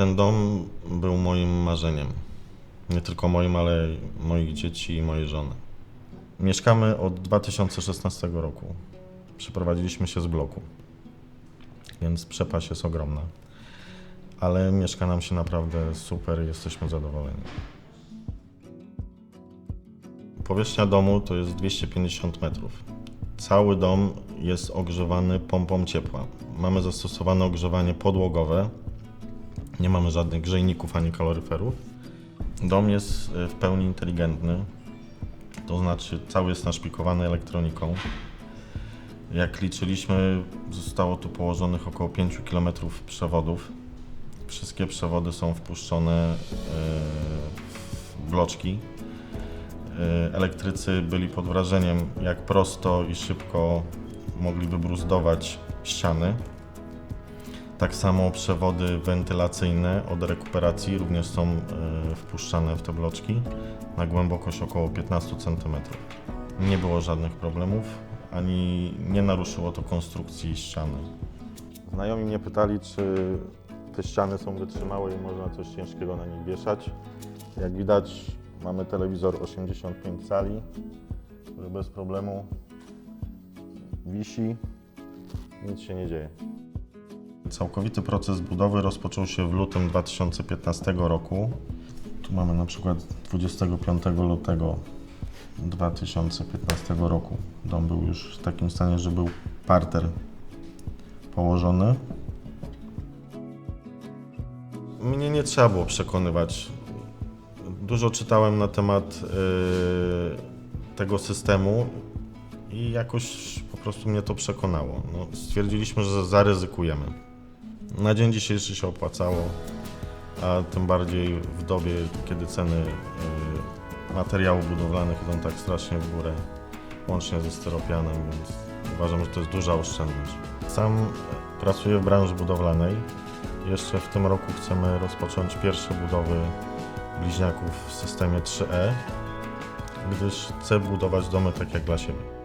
Ten dom był moim marzeniem. Nie tylko moim, ale moich dzieci i mojej żony. Mieszkamy od 2016 roku. Przeprowadziliśmy się z bloku, więc przepaść jest ogromna. Ale mieszka nam się naprawdę super, jesteśmy zadowoleni. Powierzchnia domu to jest 250 metrów. Cały dom jest ogrzewany pompą ciepła. Mamy zastosowane ogrzewanie podłogowe. Nie mamy żadnych grzejników ani kaloryferów. Dom jest e, w pełni inteligentny, to znaczy cały jest naszpikowany elektroniką. Jak liczyliśmy, zostało tu położonych około 5 km przewodów. Wszystkie przewody są wpuszczone e, w bloczki. E, Elektrycy byli pod wrażeniem, jak prosto i szybko mogli wybruzdować ściany. Tak samo przewody wentylacyjne od rekuperacji również są e, wpuszczane w te bloczki na głębokość około 15 cm. Nie było żadnych problemów, ani nie naruszyło to konstrukcji ściany. Znajomi mnie pytali, czy te ściany są wytrzymałe i można coś ciężkiego na nich wieszać. Jak widać, mamy telewizor 85 cali, który bez problemu wisi, nic się nie dzieje. Całkowity proces budowy rozpoczął się w lutym 2015 roku. Tu mamy na przykład 25 lutego 2015 roku. Dom był już w takim stanie, że był parter położony. Mnie nie trzeba było przekonywać. Dużo czytałem na temat yy, tego systemu i jakoś po prostu mnie to przekonało. No, stwierdziliśmy, że zaryzykujemy. Na dzień dzisiejszy się opłacało, a tym bardziej w dobie, kiedy ceny y, materiałów budowlanych idą tak strasznie w górę, łącznie ze styropianem, więc uważam, że to jest duża oszczędność. Sam pracuję w branży budowlanej. Jeszcze w tym roku chcemy rozpocząć pierwsze budowy bliźniaków w systemie 3E, gdyż chcę budować domy tak jak dla siebie.